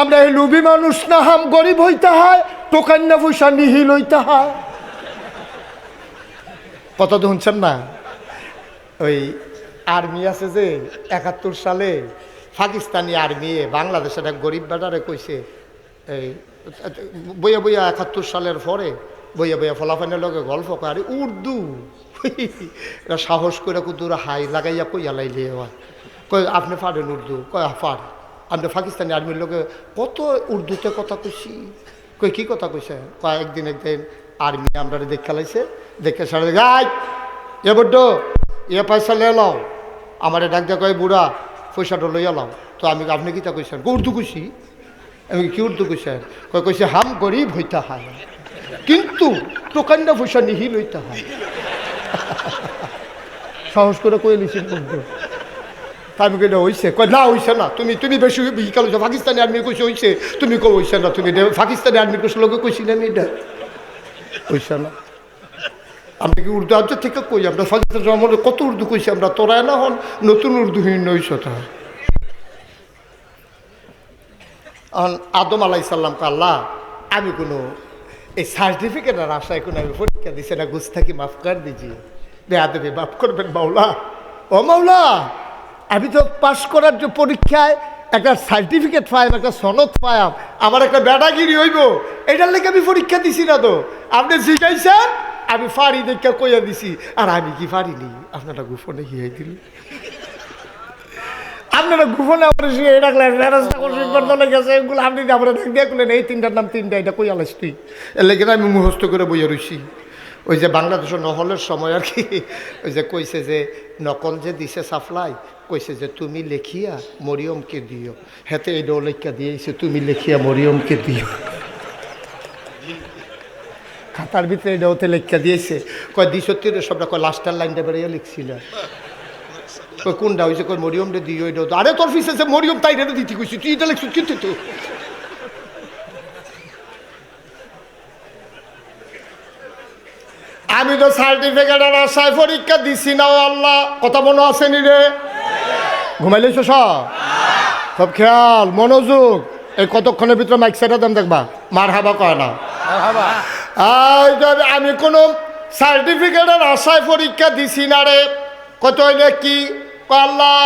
আমরা এই লুবি মানুষ না, হাম গরিব হইতে হয় টোকান না পয়সা নিহিল হইতে হয়। কথা তো শুনছেন না? ওই আর্মি আছে যে, একাত্তর সালে পাকিস্তানি আর্মি, বাংলাদেশের এক গরিব বেটারে কইছে, এই, বইয়া বইয়া একাত্তর সালের পরে, বইয়া বইয়া ফলাফানের লগে গল্প করে উর্দু। সাহস করে কুতুরা হাই লাগাইয়া কইয়া লাইলে কই আপনি পারেন উর্দু। কয় পার আপনি পাকিস্তানি আর্মির লোকে কত উর্দুতে কথা কইছি? কই, কি কথা কইছে? কয়, একদিন একদিন আর্মি আমরা দেখে লাইছে, দেখে সারা গাই এ বড্ড, এ পয়সা লে লাও, আমার ডাক কয়, বুড়া, পয়সাটা লইয়া লাও। তো আমি আপনি কিতা কইছেন? কই, উর্দু কইছি। আমি কি উর্দু কইছেন? কয় কইছে, হাম গরিব হইতে হয়। কিন্তু টোকান্ডা পয়সা নিহিল হইতে হয়। সাহস করে কই লিছেন উর্দু আমি কইলে হইছে। কয়, না, হইছে না। তুমি তুমি বেশি বিকাল হইছে। পাকিস্তানি আর্মির কইছে হইছে। তুমি কো হইছে না, তুমি পাকিস্তানি আর্মির কইছে, লোকে কইছি না আমি এটা। হইছে না। আমরা কি উর্দু আজ থেকে কই? আমরা পাকিস্তান আমলে কত উর্দু কইছি আমরা? তোরায় না হন, নতুন উর্দু হীন হইছ তা। আদম আলাই সাল্লাম আল্লাহ, আমি কোনো এই সার্টিফিকেটের আশায় কোনো আমি পরীক্ষা দিছে না গুস্তাকি মাফ কর দিজিয়ে বেয়াদবি মাফ করবেন মাওলা। ও মাওলা আমি পাশ করার যে পরীক্ষায় একটা সার্টিফিকেট পাইম একটা সনদ পাইম আমার একটা ব্যাটাগিরি হইব, এটার লেগে আমি পরীক্ষা দিছি না তো। আপনি শিখাইছেন আমি ফাড়ি দেখে কইয়া দিছি, আর আমি কি পারিনি আপনারা গোপনে গিয়ে দিল। আপনারা গোপনে আমার শিখে রাখলেন ব্যবস্থা করছি বর্ধনে গেছে, এগুলো আপনি আমরা ডাক দিয়ে এই তিনটার নাম তিনটা, এটা কই আলাস তুই? এর লেগে আমি মুখস্থ করে বইয়া রইছি। ওই যে বাংলাদেশের নহলের সময় আর কি, ওই যে কইছে যে নকল যে দিছে সাপ্লাই, কইছে যে তুমি লেখিয়া মরিয়মকে দিও। হেতে এটাও লেখা দিয়েছে, তুমি লেখিয়া মরিয়মকে দিও। খাতার ভিতরে এটা লেখা দিয়েছে। কয় দ্বিসত্তর সবটা কয়, লাস্টার লাইনটা বেরিয়ে লিখছিল। কোনটা? হয়েছে কই মরিয়মটা দিও এটা আরে তোর ফিসে মরিয়ম তাই এটা দিতে কইছি, তুই এটা লিখছিস, কিন্তু তো। আমি তো সার্টিফিকেটের আশায় পরীক্ষা দিছি না ও আল্লাহ। কথা মনে আসেনি রে? ঘুমাইলেছ সব সব খেয়াল মনোযোগ। এই কতক্ষণের ভিতরে মাইক সেটা দেন দেখবা। মার হাবা কয় না। আমি কোনো সার্টিফিকেটের আশায় পরীক্ষা দিছি না রে। কত হইলে কি? আল্লাহ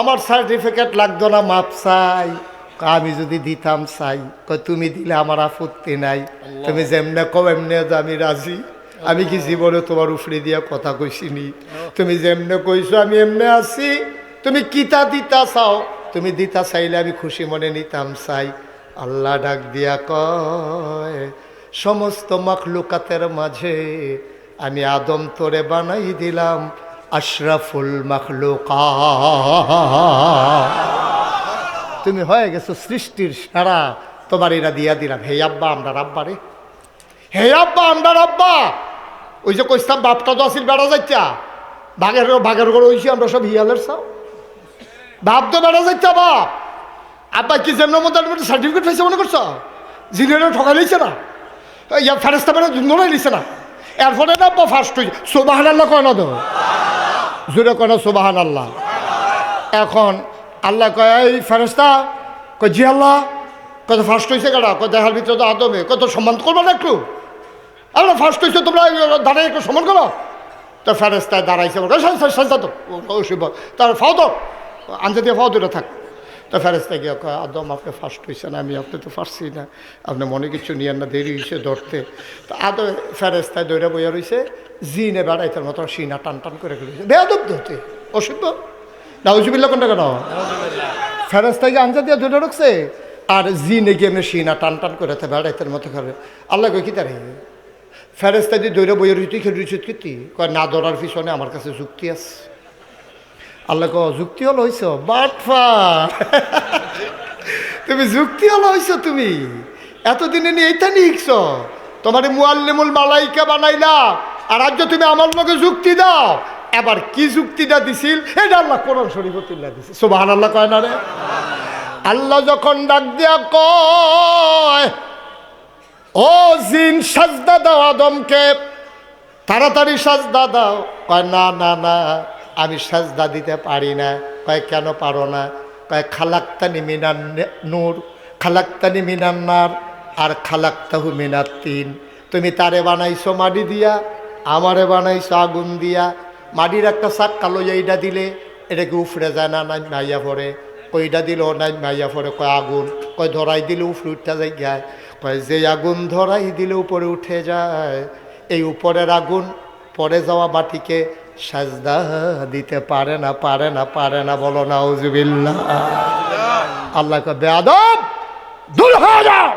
আমার সার্টিফিকেট লাগতো না মাপ চাই। আমি যদি দিতাম চাই। কয় তুমি দিলে আমার আপত্তি নাই। তুমি যেমনে কও এমনে আমি রাজি। আমি কি জীবনে তোমার উফরে দিয়া কথা কইছিনি? তুমি যেমনে কইছো আমি এমনে আছি। তুমি কিতা দিতা চাও? তুমি দিতা চাইলে আমি খুশি মনে নিতাম চাই। আল্লাহ ডাক দিয়া কয় সমস্ত মাখলুকাতের মাঝে আমি আদম তোরে বানাই দিলাম আশরাফুল মাখলুকা তুমি হয়ে গেছো সৃষ্টির সারা তোমার এরা দিয়া দিলাম। হে আব্বা আমরা রাব্বা রে। হে আব্বা আমরা রাব্বা। ওই যে কইতাম বাপটা তো আসিল বেড়া যাইতা। বাঘের বাঘের করে ওইছি আমরা সব হিয়ালের চাও। বাপ তো বেড়া যাইতা, বাপ। আব্বা কি যেমন মতো সার্টিফিকেট পাইছে মনে করছ? জিনিয়ারে ঠকাই লইছে না। ইয়া ফেরেস্তা বেড়া ধরাই লিছে না। এরপরে না আব্বা ফার্স্ট হয়েছে সোবাহান আল্লাহ কয় না তো? জোরে কয় না সোবাহান আল্লাহ এখন আল্লাহ কয়, এই ফেরেস্তা কয় জি আল্লাহ, কত ফার্স্ট হয়েছে কেডা? কয় দেখার ভিতরে তো আদমে, কত সম্মান করব না একটু? আমরা ফার্স্ট হয়েছে তোমরা দাঁড়াই একটু সম্মান করো। তো ফেরেস্তায় দাঁড়াইছে তার ফাও তো আনজা দিয়ে ফাও দূরে থাক। তো ফেরেস্তা গিয়ে আদম, আপনি ফার্স্ট হয়েছেন আমি আপনি তো পারছি না। আপনি মনে কিছু নিয়ে না, দেরি হয়েছে ধরতে। তো আদম ফেরেস্তায় দৌড়ে বইয়া রয়েছে জিনে বেড়াইতে মতো সিনা টান টান করে গেছে বেয়াদব ধরতে অসুবিধ না উজুবিল্লা কোনটা কেন? ফেরেস্তাকে আনজা দিয়ে ধরে রাখছে, আর জিনে গিয়ে এমনি সিনা টান টান করে বেড়াইতের মতো করে। আল্লাহ কই কি তারে? ফেরেস্তা দিয়ে দৌড়ে বইয়ের রুটি খেলে রুচি কীর্তি কয়, না ধরার পিছনে আমার কাছে যুক্তি আছে। আল্লাহ ক যুক্তি হলো হইছ বাটফা তুমি যুক্তি হলো হইছ তুমি। এতদিনে নিয়ে এইটা নিয়ে শিখছ তোমার মুয়াল্লিমুল মালাইকা বানাইলা, আর আজ তুমি আমার লগে যুক্তি দাও, এবার কি যুক্তিটা দিছিল? এটা আল্লাহ কোরআন শরীফতুল্লাহ দিছিল সুবাহান আল্লাহ কয় না রে? আল্লাহ যখন ডাক দিয়া কয় ও জিন সাজদা দাও আদমকে। তাড়াতাড়ি সাজদা দাও। কয়, না না না, আমি সাজদা দিতে পারি না। কয়, কেন পারো না? কয়, খালাক্তানি মিনান নূর, খালাক্তানি মিনান্নার আর খালাক্তাহু মিনার তিন। তুমি তারে বানাইছো মাটি দিয়া, আমারে বানাইছো আগুন দিয়া। মাটির একটা শাক কালো এইটা দিলে এটাকে উফরে যায় না নাই মাইয়া পড়ে? কইটা দিল নাই মাইয়া পড়ে? কয়, আগুন। কয়, ধরাই দিলে উফরে উঠতে যায় গায় কয় যে আগুন ধরাই দিলে উপরে উঠে যায়। এই উপরের আগুন পরে যাওয়া বাটিকে সাজদা দিতে পারে না পারে না পারে না বলো না উজুবিল্লা আল্লাহ কে বেয়াদব, দূর হয়ে যাও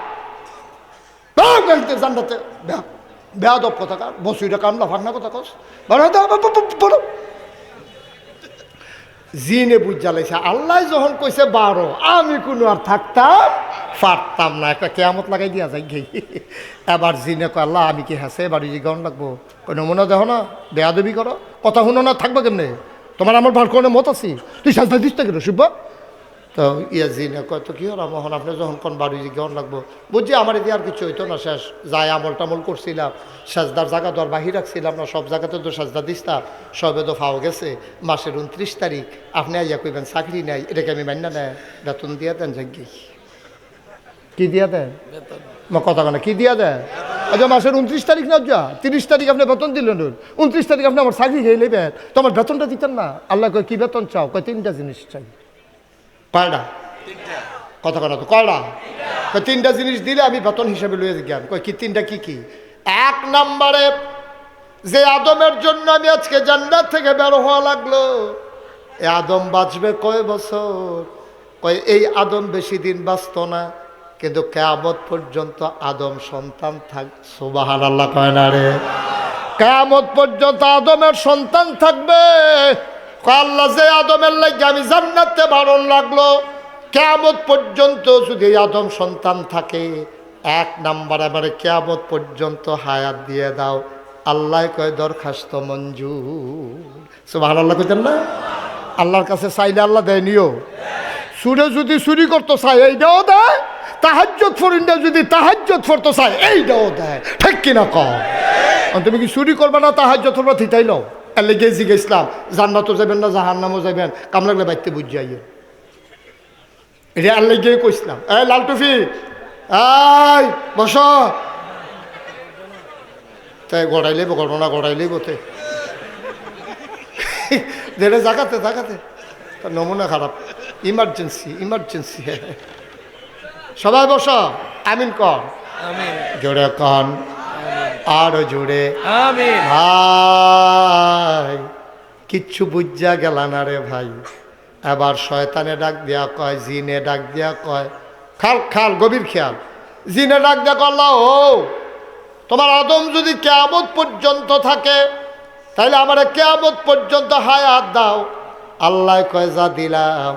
জান্নাতে। বেয়াদব কথা বসুইটা কামলা, ভাঙনা কথা কস। জ্বালাইছে। আল্লাহ যখন কইছে বারো, আমি কোনো আর থাকতাম পারতাম না, একটা কেয়ামত লাগাই দিয়া যাই গে। এবার জিনে আল্লাহ, আমি কি হাসে এবার এই গান লাগবো? কই নমুনা দেখো না, বেয়াদবি করো। কথা শুনো না, থাকব কেমনে? তোমার আমার ভার করে মত আছি? তুই সাজদা দিস না কেন তো ইয়া জিনে কয়, তো কি হলো মোহন, আপনি যখন কোন বাড়ি গেন লাগবো? বুঝছি, আমার এদিকে আর কিছু হইতো না, শেষ। যাই আমল টামল করছিলাম, সাজদার জায়গা আর বাহির রাখছিলাম না, সব জায়গাতে তো সাজদা দিস্তাম সবে তো ফাও গেছে, মাসের উনত্রিশ তারিখ। আপনি আইয়া কইবেন, চাকরি নাই, এটাকে আমি মান্য নেয় বেতন দিয়া দেন, যাই কি দিয়া মা কথা কেন কি দিয়া দেয় আচ্ছা মাসের উনত্রিশ তারিখ না যা তিরিশ তারিখ আপনি বেতন দিলেন উনত্রিশ তারিখ আপনি আমার চাকরি খেয়ে নেবেন। তো আমার বেতনটা দিতেন না। আল্লাহ কয়, কি বেতন চাও? কয়, তিনটা জিনিস চাই। কয়টা কথা কথা তো কয়টা কয়, তিনটা জিনিস দিলে আমি বেতন হিসাবে লয়ে জ্ঞান। কয়, কি, তিনটা কি কি? এক নম্বরে, যে আদমের জন্য আমি আজকে জান্নাত থেকে বের হওয়া লাগল। এ আদম বাঁচবে কয় বছর? কয়, এই আদম বেশি দিন বাঁচত না। কিন্তু কেয়ামত পর্যন্ত আদম সন্তান থাক সুবাহান আল্লাহ কয় না রে। কেয়ামত পর্যন্ত আদমের সন্তান থাকবে। আল্লাহ, যে আদমের লাগে আমি জান্নাতে বারণ লাগল। কেয়ামত পর্যন্ত যদি আদম সন্তান থাকে, এক নাম্বার এবারে কেয়ামত পর্যন্ত হায়াত দিয়ে দাও। আল্লাহ কয়, দরখাস্ত মঞ্জুর। সুবাহ আল্লাহ কইতেন না? আল্লাহর কাছে চাইলে আল্লাহ দেয় নিও সুরে যদি চুরি করতো, চাই এইটাও দেয়। তাহাজ্জত ফরিনটা যদি তাহাজ্জত ফরতো চাই এইটাও দেয়। ঠিক কিনা কম তুমি কি চুরি করবে না তাহাজ্জত ফরবা থিতাই লও? এলে গিয়ে জিজ্ঞেসলাম জান্নাতও যাবেন না জাহান নামও যাবেন কাম লাগলে বাইতে বুঝ যাইয়ে। এটা আল্লাহ গিয়ে কইসলাম এ, লাল টুফি আই বস। তাই গড়াই লইব ঘটনা গড়াই লইব তে। দেড়ে জাগাতে জাগাতে। নমুনা খারাপ। Emergency emergency. সবাই বস। আমিন কর। জোরে কন। আরও জোরে। ভাই কিচ্ছু বুঝা গেল না রে ভাই। এবার শয়তানে ডাক দিয়া কয় জিনে ডাক দিয়া কয় খাল খাল গভীর খেয়াল। জিনে ডাক দিয়া করলা ও তোমার আদম যদি কেয়ামত পর্যন্ত থাকে তাহলে আমার কেয়ামত পর্যন্ত হায়াত দাও। আল্লাহ কয় যা দিলাম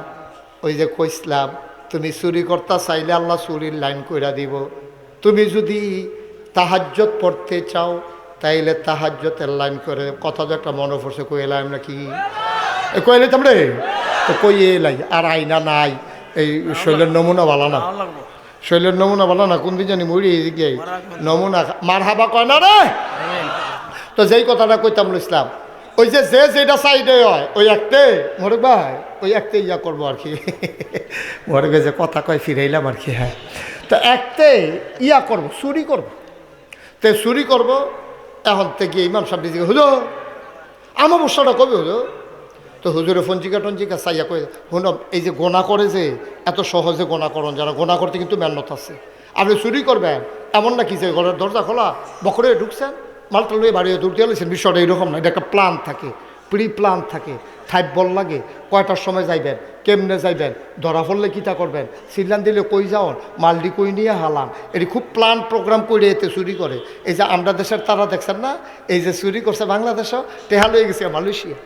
ওই যে কইসলাম তুমি চুরি করতা চাইলে আল্লাহ চুরির লাইন কইরা দিব। তুমি যদি তাহাজ্জত পড়তে চাও তাইলে তাহাজ্জতের লাইন করে। কথা তো একটা মনে পড়ছে কই এলাম নাকি? এ কই এলাইতাম তো কই এলাই? আর আইনা নাই। এই শৈলের নমুনা ভালো না? শৈলের নমুনা ভালো না? কোন দিন জানি মরি এদিকে নমুনা মার হাবা কয় না রে? তো যেই কথাটা কইতাম ইসলাম ওই যে যে যেটা সাইডে হয়, ওই একতে মরে ভাই, ওই একতে ইয়া করব আর কি। মরে যে কথা কয়, ফিরাইলাম আর কি হ্যাঁ। তো একতে ইয়া করব, চুরি করব। তে চুরি করব, এখন থেকে ইমাম সাহেব দিকে হুজো আমার বস্তাটা কবে হুজো তো হুজুরে ফঞ্জিকা টঞ্জিকা চাইয়া কই শুন এই যে গোনা করে যে, এত সহজে গোনা করন যারা গোনা করতে কিন্তু মেহনত আছে। আপনি চুরি করবেন, এমন নাকি যে ঘরের দরজা খোলা, বকরে ঢুকছেন? মালটা লয়ে বাড়িয়ে দূর দিয়ে লইছেন বিষয়টা এরকম না, এটা একটা প্ল্যান থাকে প্রি প্ল্যান থাকে। থাইপ বল লাগে, কয়টার সময় যাইবেন, কেমনে যাইবেন, ধরা পড়লে কিতা করবেন সিলান দিলে কই যাওন মালডি কই নিয়ে হালান, এটি খুব প্ল্যান প্রোগ্রাম করে এতে চুরি করে। এই যে আমরা দেশের তারা দেখছেন না, এই যে চুরি করছে বাংলাদেশও টেহা লয়ে গেছে মালয়েশিয়া।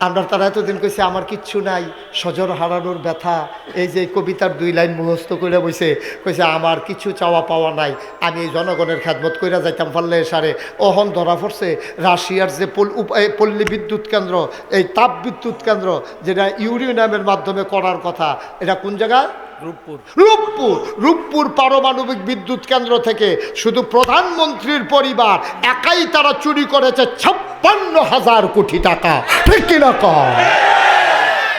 আমরা তারা এতদিন কইছে, আমার কিচ্ছু নাই, সজর হারানোর ব্যথা। এই যে কবিতার দুই লাইন মুখস্থ করে বইছে, কইছে, আমার কিছু চাওয়া পাওয়া নাই, আমি এই জনগণের খেদমত কইরা যাইতাম পারলে সারে। অহন ধরা পড়ছে, রাশিয়ার যে পল- পল্লী বিদ্যুৎ কেন্দ্র, এই তাপ বিদ্যুৎ কেন্দ্র, যেটা ইউরিয়ামের মাধ্যমে করার কথা, এটা কোন জায়গায় রূপপুর। রূপপুর রূপপুর পারমাণবিক বিদ্যুৎ কেন্দ্র থেকে শুধু প্রধানমন্ত্রীর পরিবার একাই তারা চুরি করেছে ছাপ্পান্ন হাজার কোটি টাকা। ঠিক কিনা কম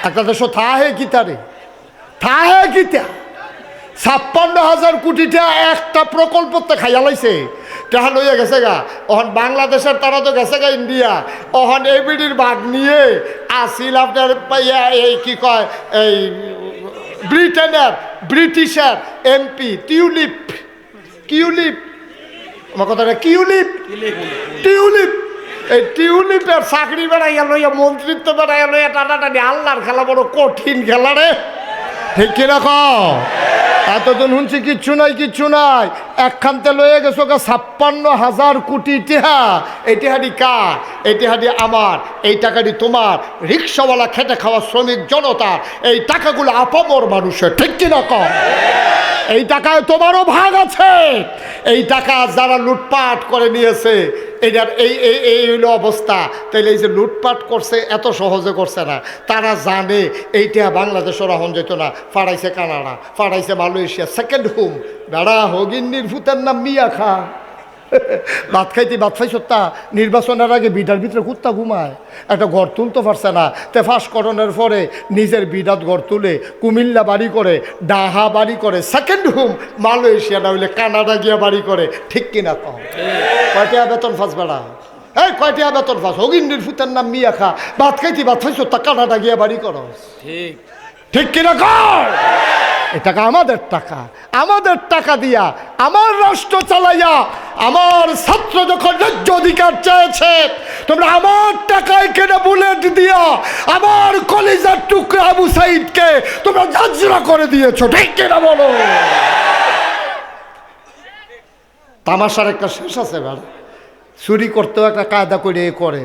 একটা দেশ থাহে গীতারে থাহে গীতা। ছাপ্পান্ন হাজার কোটি টাকা একটা প্রকল্পতে খাইয়া লাইছে। টাকা লইয়া গেছে গা। অহন বাংলাদেশের তারা তো গেছে গা ইন্ডিয়া। ওহন এবিডির ভাগ নিয়ে আসিল আপনার এই কি কয়, এই ব্রিটেনের, ব্রিটিশের এমপি, টিউলিপ। কিউলিপ আমার কথাটা কিউলিপ টিউলিপ। এই টিউলিপের চাকরি বেড়াইয়া লইয়া, মন্ত্রিত্ব বেড়াইয়া লইয়া টানাটানি আল্লাহর খেলা বড় কঠিন খেলা রে। ঠিক কীরকম এতদিন শুনছি কিচ্ছু নাই কিচ্ছু নাই। একখানতে লয়ে গেছো ছাপ্পান্ন হাজার কোটি টিহা। এই কার? এই আমার। এই টাকাটি তোমার। রিক্সাওয়ালা খেটে খাওয়া শ্রমিক জনতা, এই টাকাগুলো আপামর মানুষের, ঠিক কিনা কম এই টাকায় তোমারও ভাগ আছে। এই টাকা যারা লুটপাট করে নিয়েছে এটার এই এই এই হইল অবস্থা। তাইলে এই যে লুটপাট করছে, এত সহজে করছে না। তারা জানে এইটা বাংলাদেশ রহন যেত না। ফাড়াইছে কানাডা, ফাড়াইছে মালয়েশিয়া। সেকেন্ড হোম বেড়া হগিন্নির ভূতের নাম মিয়া খা ভাত খাইতে ভাত খাই সত্তা নির্বাচনের আগে বিডার ভিতরে কুত্তা ঘুমায়। একটা ঘর তুলতে পারছে না। তে ফাঁস করণের পরে নিজের বিডাত ঘর তুলে কুমিল্লা বাড়ি করে ডাহা বাড়ি করে সেকেন্ড হোম মালয়েশিয়া না হইলে কানাডা গিয়া বাড়ি করে। ঠিক কিনা কম কয়টা বেতন ফাঁস বেড়া? এই কয়টা বেতন ফাঁস? হগিন্ডির ফুতের নাম মিয়া খা। ভাত খাইতে ভাত খাইছ তা কানাডা গিয়া বাড়ি করো ঠিক। ঠিক কিনা কর এই টাকা আমাদের টাকা আমাদের টাকা দিয়া আমার রাষ্ট্র চালাইয়া আমার ছাত্র যখন ন্যায্য অধিকার চেয়েছে, তোমরা আমার টাকায় কেনে বুলেট দিয়া আমার কলিজার টুকরা আবু সাইদকে তোমরা জাজরা করে দিয়েছ, ঠিক কিনা বলো? তামাশার একটা শেষ আছে, ম্যাডাম। চুরি করতেও একটা কায়দা করে এ করে।